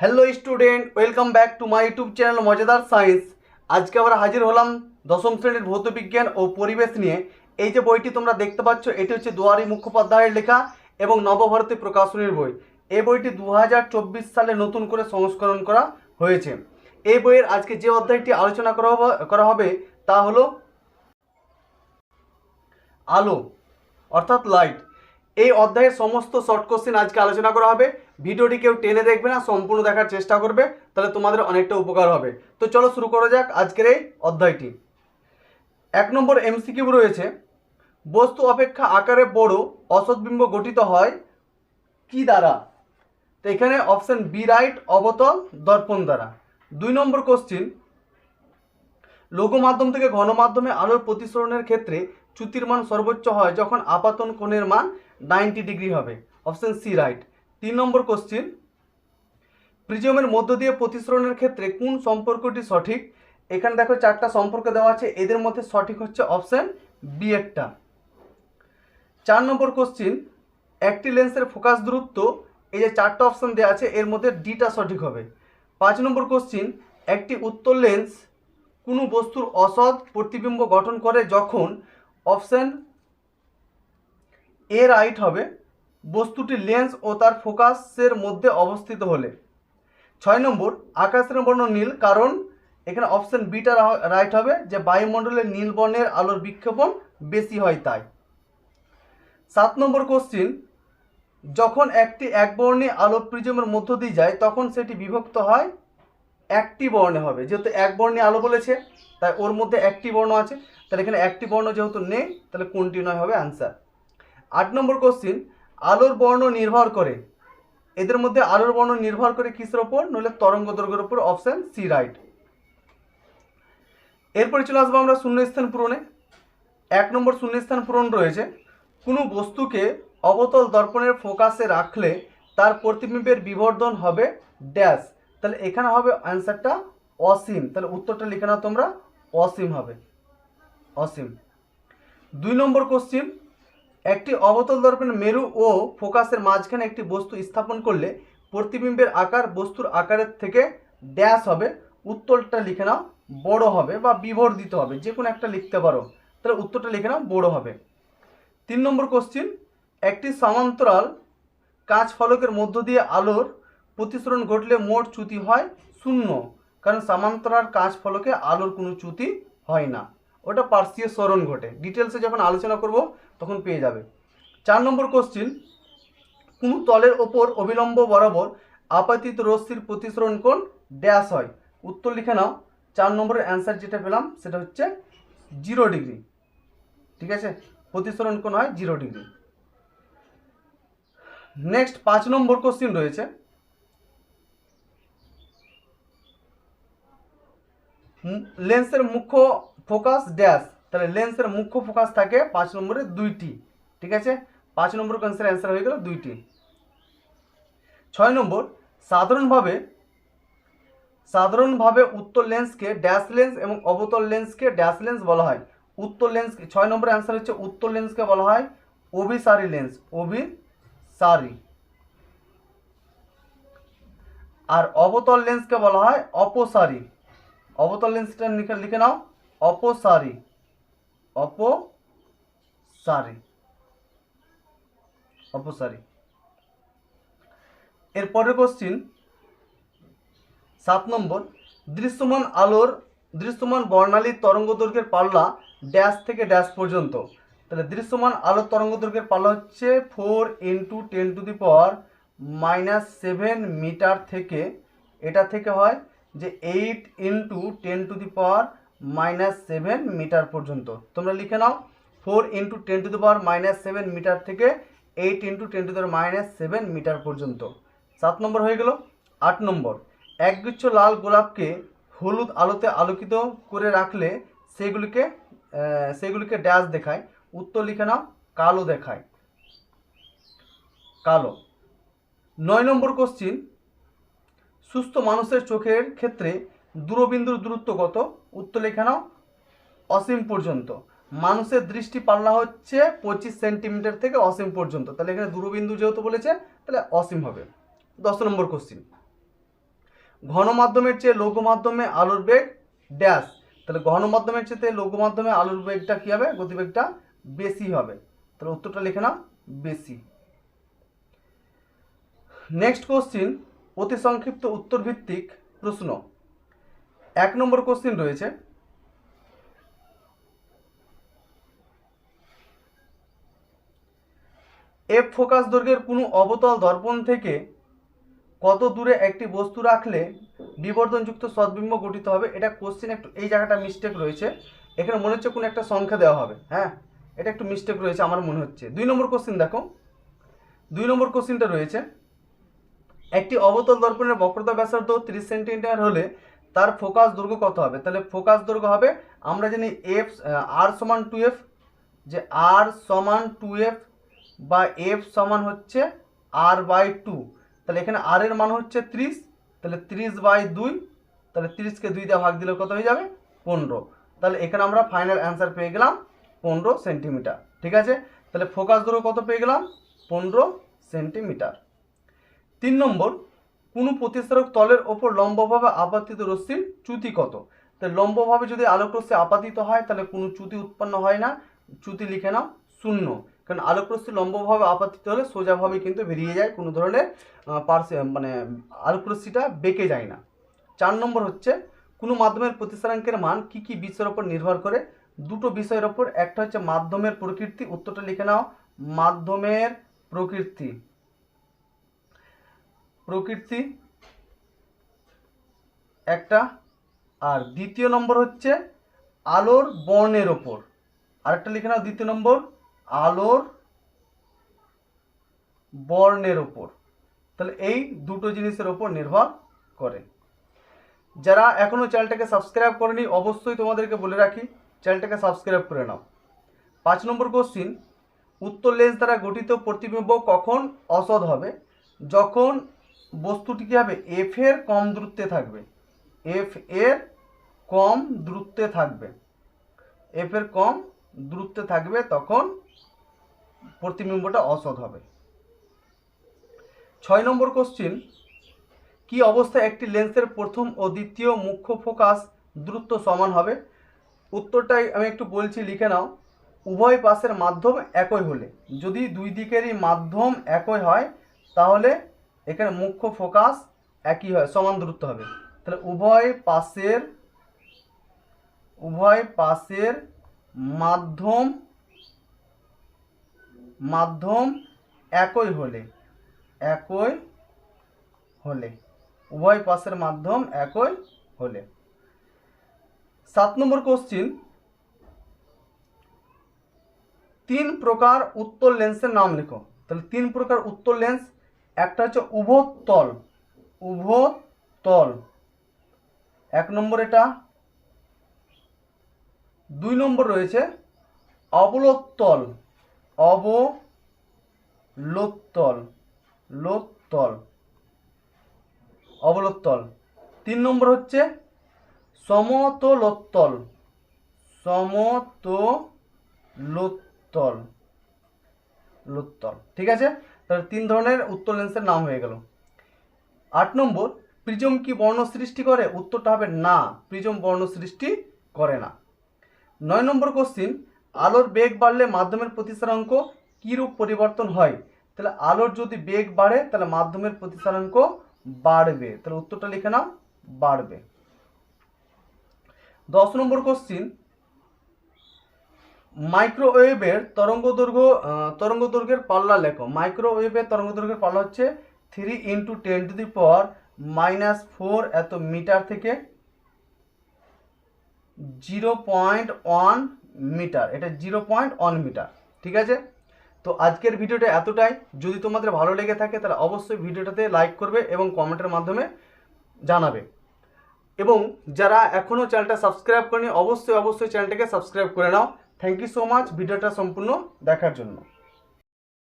Hello student welcome back to my YouTube channel মজাদার science আজকে আমরা হাজির হলাম দশম শ্রেণির ভৌত বিজ্ঞান ও পরিবেশ নিয়ে। এই যে বইটি তোমরা দেখতে পাচ্ছ, এটি হচ্ছে দুয়ারি মুখোপাধ্যায়ের লেখা এবং নবভারতী প্রকাশনীর বই। এই বইটি দু হাজার চব্বিশ সালে নতুন করে সংস্করণ করা হয়েছে। এই বইয়ের আজকে যে অধ্যায়টি আলোচনা করা করা হবে তা হলো আলো, অর্থাৎ লাইট এই অধ্যায়ের সমস্ত শর্ট কোশ্চেন আজকে আলোচনা করা হবে। ভিডিওটি কেউ টেনে দেখবে না, সম্পূর্ণ দেখার চেষ্টা করবে, তাহলে তোমাদের অনেকটা উপকার হবে। তো চলো শুরু করা যাক আজকের এই অধ্যায়টি। এক নম্বর এমসিকিউ রয়েছে, বস্তু অপেক্ষা আকারে বড়, অসৎবিম্ব গঠিত হয় কি দ্বারা? তো এখানে অপশান বি রাইট, অবতল, দর্পণ দ্বারা। দুই নম্বর কোশ্চিন, লঘু মাধ্যম থেকে ঘন মাধ্যমে আলোর প্রতিসরণের ক্ষেত্রে চ্যুতির মান সর্বোচ্চ হয় যখন আপাতন কোণের মান নাইনটি ডিগ্রি হবে। Option C right. তিন নম্বর কোশ্চিন প্রিজমের মধ্য দিয়ে প্রতিসরণের ক্ষেত্রে কোন সম্পর্কটি সঠিক? এখানে দেখো চারটা সম্পর্ক দেওয়া আছে, এদের মধ্যে সঠিক হচ্ছে অপশন বি একটা। চার নম্বর কোশ্চিন একটি লেন্সের ফোকাস দূরত্ব, এই যে চারটা অপশান দেওয়া আছে, এর মধ্যে ডিটা সঠিক হবে। পাঁচ নম্বর কোশ্চিন একটি উত্তর লেন্স কোনো বস্তুর অসৎ প্রতিবিম্ব গঠন করে যখন অপশান এ রাইট হবে বস্তুটি লেন্স ও তার ফোকাসের মধ্যে অবস্থিত হলে। ছয় নম্বর, আকাশের বর্ণ নীল, কারণ এখানে অপশন বিটা রাইট হবে, যে বায়ুমণ্ডলে নীল বর্ণের আলোর বিক্ষেপণ বেশি হয় তাই। সাত নম্বর কোশ্চিন যখন একটি একবর্ণী আলো প্রিজমের মধ্য দিয়ে যায়, তখন সেটি বিভক্ত হয় একটি বর্ণে হবে। যেহেতু এক বর্ণে আলো বলেছে, তাই ওর মধ্যে একটি বর্ণ আছে। তাহলে এখানে একটি বর্ণ যেহেতু নেই, তাহলে কোনটি নয় হবে অ্যান্সার আট নম্বর কোশ্চিন আলোর বর্ণ নির্ভর করে। এদের মধ্যে আলোর বর্ণ নির্ভর করে কিসের ওপর? নইলে তরঙ্গ দৈর্ঘ্যের উপর অপশন সি রাইট এরপরে চলে আসব আমরা শূন্যস্থান পূরণে। এক নম্বর শূন্যস্থান পূরণ রয়েছে। কোনো বস্তুকে অবতল দর্পণের ফোকাসে রাখলে তার প্রতিবিম্বের বিবর্ধন হবে ড্যাশ তাহলে এখানে হবে অ্যান্সারটা অসীম। তাহলে উত্তরটা লিখে নাও তোমরা, অসীম হবে। অসীম। দুই নম্বর কোশ্চিন একটি অবতল দর্পণের মেরু ও ফোকাসের মাঝখানে একটি বস্তু স্থাপন করলে প্রতিবিম্বের আকার বস্তুর আকারের থেকে ড্যাশ হবে, উত্তরটা লিখে নাও, বড় হবে বা বিবর্ধিত হবে, যে কোনো একটা লিখতে পারো। তাহলে উত্তরটা লিখে নাও, বড় হবে। তিন নম্বর কোশ্চিন একটি সমান্তরাল কাঁচ ফলকের মধ্য দিয়ে আলোর প্রতিসরণ ঘটলে মোট চ্যুতি হয় শূন্য, কারণ সমান্তরাল কাঁচ ফলকে আলোর কোনো চ্যুতি হয় না। ওটা পার্শ্বীয় স্মরণ ঘটে। ডিটেলসে যখন আলোচনা করব, তখন পেয়ে যাবে। চার নম্বর কোশ্চিন কোনো তলের ওপর অবিলম্ব বরাবর আপাতিত রশ্মির প্রতিসরণ কোণ ড্যাশ হয়? উত্তর লিখে নাও। চার নম্বরের অ্যান্সার যেটা পেলাম, সেটা হচ্ছে জিরো ডিগ্রি ঠিক আছে? প্রতিসরণ কোণ হয় জিরো ডিগ্রি নেক্সট পাঁচ নম্বর কোশ্চিন রয়েছে। লেন্সের মুখ্য ফোকাস ড্যাশ তাহলে লেন্সের মুখ্য ফোকাস থাকে পাঁচ নম্বরে দুইটি, ঠিক আছে? পাঁচ নম্বর কোশ্চেনের অ্যান্সার হয়ে গেল দুইটি। ছয় নম্বর, সাধারণভাবে সাধারণভাবে উত্তর লেন্সকে ড্যাশ লেন্স এবং অবতল লেন্সকে ড্যাশ লেন্স বলা হয়। উত্তর লেন্স ছয় নম্বরের অ্যান্সার হচ্ছে উত্তর লেন্সকে বলা হয় অভিসারী লেন্স অভিসারী। আর অবতল লেন্সকে বলা হয় অপসারী। অবতল লেন্সটা লিখে নাও। অপসারী। অপসারী। অপসারী। এরপরের কোশ্চিন সাত নম্বর। দৃশ্যমান আলোর, দৃশ্যমান বর্ণালীর তরঙ্গ দৈর্ঘ্যের পাল্লা ড্যাশ থেকে ড্যাশ পর্যন্ত। তাহলে দৃশ্যমান আলোর তরঙ্গ দৈর্ঘ্যের পাল্লা হচ্ছে four into ten to the power minus seven metre থেকে। এটা থেকে হয় যে eight into ten to the power minus seven metre পর্যন্ত। তোমরা লিখে নাও four into ten to the power minus seven metre থেকে eight into ten to the power minus seven metre পর্যন্ত। সাত নম্বর হয়ে গেল, আট নম্বর। একগুচ্ছ লাল গোলাপকে হলুদ আলোতে আলোকিত করে রাখলে সেগুলিকে সেগুলিকে ড্যাশ দেখায়। উত্তর লিখে নাও, কালো দেখায়। কালো। নয় নম্বর কোশ্চিন সুস্থ মানুষের চোখের ক্ষেত্রে দূরবিন্দুর দূরত্ব কত? উত্তর লেখা নাও। অসীম পর্যন্ত। মানুষের দৃষ্টি পাল্লা হচ্ছে পঁচিশ সেন্টিমিটার থেকে অসীম পর্যন্ত। তাহলে এখানে দূরবিন্দু যেহেতু বলেছে, তাহলে অসীম হবে। দশ নম্বর কোশ্চিন ঘন মাধ্যমের চেয়ে লঘু মাধ্যমে আলোর বেগ ড্যাশ তাহলে ঘন মাধ্যমের চেয়ে লঘু মাধ্যমে আলোর বেগটা কী হবে? গতিবেগটা বেশি হবে। তাহলে উত্তরটা লিখে নাও, বেশি। নেক্সট কোশ্চিন অতি সংক্ষিপ্ত উত্তর ভিত্তিক প্রশ্ন। এক নম্বর কোশ্চিন রয়েছে। এফ ফোকাস দৈর্ঘ্যের কোনো অবতল দর্পণ থেকে কত দূরে একটি বস্তু রাখলে বিবর্ধনযুক্ত সদ্বিম্ব গঠিত হবে? এটা কোশ্চেন একটু, এই জায়গাটা মিস্টেক রয়েছে। এখানে মনে হচ্ছে কোনো একটা সংখ্যা দেওয়া হবে হ্যাঁ? এটা একটু মিস্টেক রয়েছে, আমার মনে হচ্ছে। দুই নম্বর কোশ্চেন দেখো। দুই নম্বর কোশ্চেনটা রয়েছে। একটি অবতল দর্পণের বক্রতা ব্যাসার্ধ তিরিশ সেন্টিমিটার হলে তার ফোকাস দৈর্ঘ্য কত হবে? তাহলে ফোকাস দৈর্ঘ্য হবে, আমরা জানি এফ আর সমান টু এফ যে আর সমান টু এফ বা এফ সমান হচ্ছে আর বাই টু তাহলে এখানে আর এর মান হচ্ছে ত্রিশ, তাহলে ত্রিশ বাই দুই, তাহলে তিরিশকে দুই দিয়ে ভাগ দিলে কত হয়ে যাবে? পনেরো। তাহলে এখানে আমরা ফাইনাল অ্যান্সার পেয়ে গেলাম পনেরো সেন্টিমিটার ঠিক আছে? তাহলে ফোকাস দৈর্ঘ্য কত পেয়ে গেলাম? পনেরো সেন্টিমিটার তিন নম্বর কোনো প্রতিস্থারক তলের ওপর লম্বভাবে আপাতিত রশ্মির চ্যুতি কত? তাহলে লম্বভাবে যদি আলোক রশ্মি আপাতিত হয়, তাহলে কোনো চ্যুতি উৎপন্ন হয় না। চ্যুতি লিখে নাও, শূন্য। কারণ আলোক রশ্মি লম্বভাবে আপাতিত হলে সোজাভাবে কিন্তু বেরিয়ে যায়, কোনো ধরনের পার্সে মানে আলোক রশ্মিটা বেঁকে যায় না। চার নম্বর হচ্ছে, কোনো মাধ্যমের প্রতিস্থানাঙ্কের মান কি কি বিষয়ের ওপর নির্ভর করে? দুটো বিষয়ের ওপর, একটা হচ্ছে মাধ্যমের প্রকৃতি, উত্তরটা লিখে নাও, মাধ্যমের প্রকৃতি। প্রকৃতি, একটা। আর দ্বিতীয় নম্বর হচ্ছে আলোর বর্ণের ওপর। আরেকটা লিখে নাও, দ্বিতীয় নম্বর, আলোর বর্ণের ওপর। তাহলে এই দুটো জিনিসের ওপর নির্ভর করে। যারা এখনও চ্যানেলটাকে সাবস্ক্রাইব করেনি, অবশ্যই তোমাদেরকে বলে রাখি, চ্যানেলটাকে সাবস্ক্রাইব করে নাও। পাঁচ নম্বর কোশ্চিন উত্তর লেন্স দ্বারা গঠিত প্রতিবিম্ব কখন অসৎ হবে? যখন বস্তুটি কী হবে? এফ এর কম দূরত্বে থাকবে। এফ এর কম দূরত্বে থাকবে। এফ এর কম দূরত্বে থাকবে তখন প্রতিবিম্বটা অসৎ হবে। ছয় নম্বর কোশ্চিন কি অবস্থায় একটি লেন্সের প্রথম ও দ্বিতীয় মুখ্য ফোকাস দূরত্ব সমান হবে? উত্তরটাই আমি একটু বলছি, লিখে নাও। উভয় পাশের মাধ্যম একই হলে, যদি দুই দিকেরই মাধ্যম একই হয়, তাহলে এখানে মুখ্য ফোকাস একই হয়, সমান দূরত্ব হবে। তাহলে উভয় পাশের উভয় পাশের মাধ্যম মাধ্যম একই হলে একই হলে, উভয় পাশের মাধ্যম একই হলে। সাত নম্বর কোশ্চিন তিন প্রকার উত্তর লেন্সের নাম লেখো। তাহলে তিন প্রকার উত্তর লেন্স একটা হচ্ছে উভতল উভতল এক নম্বর এটা। দুই নম্বর রয়েছে অবলোত্তল অবলোত্তল লোত্তল অবলোত্তল তিন নম্বর হচ্ছে সমতলোত্তল সমতলোত্তল লোত্তল ঠিক আছে? তাহলে তিন ধরনের উত্তর লেন্সের নাম হয়ে গেল। আট নম্বর প্রিজম কি বর্ণ সৃষ্টি করে? উত্তরটা হবে না প্রিজম বর্ণ সৃষ্টি করে না। নয় নম্বর কোশ্চিন আলোর বেগ বাড়লে মাধ্যমের প্রতিসারাঙ্ক কীরূপ পরিবর্তন হয়? তাহলে আলোর যদি বেগ বাড়ে, তাহলে মাধ্যমের প্রতিসারাঙ্ক বাড়বে। তাহলে উত্তরটা লিখে নাও, বাড়বে। দশ নম্বর কোশ্চিন মাইক্রোওয়েভের তরঙ্গ দৈর্ঘ্য তরঙ্গ দৈর্ঘ্যের পাল্লা লেখো। মাইক্রোওয়েভের তরঙ্গ দৈর্ঘ্যের পাল্লা হচ্ছে three into ten to the power minus four এত মিটার থেকে জিরো পয়েন্ট ওয়ান মিটার। এটা জিরো পয়েন্ট ওয়ান মিটার, ঠিক আছে? তো আজকের ভিডিওটা এতটাই। যদি তোমাদের ভালো লেগে থাকে, তাহলে অবশ্যই ভিডিওটাতে লাইক করবে এবং কমেন্টের মাধ্যমে জানাবে। এবং যারা এখনও চ্যানেলটা সাবস্ক্রাইব করেনি, অবশ্যই অবশ্যই চ্যানেলটাকে সাবস্ক্রাইব করে নাও। থ্যাংক ইউ সো মাচ ভিডিওটা সম্পূর্ণ দেখার জন্য।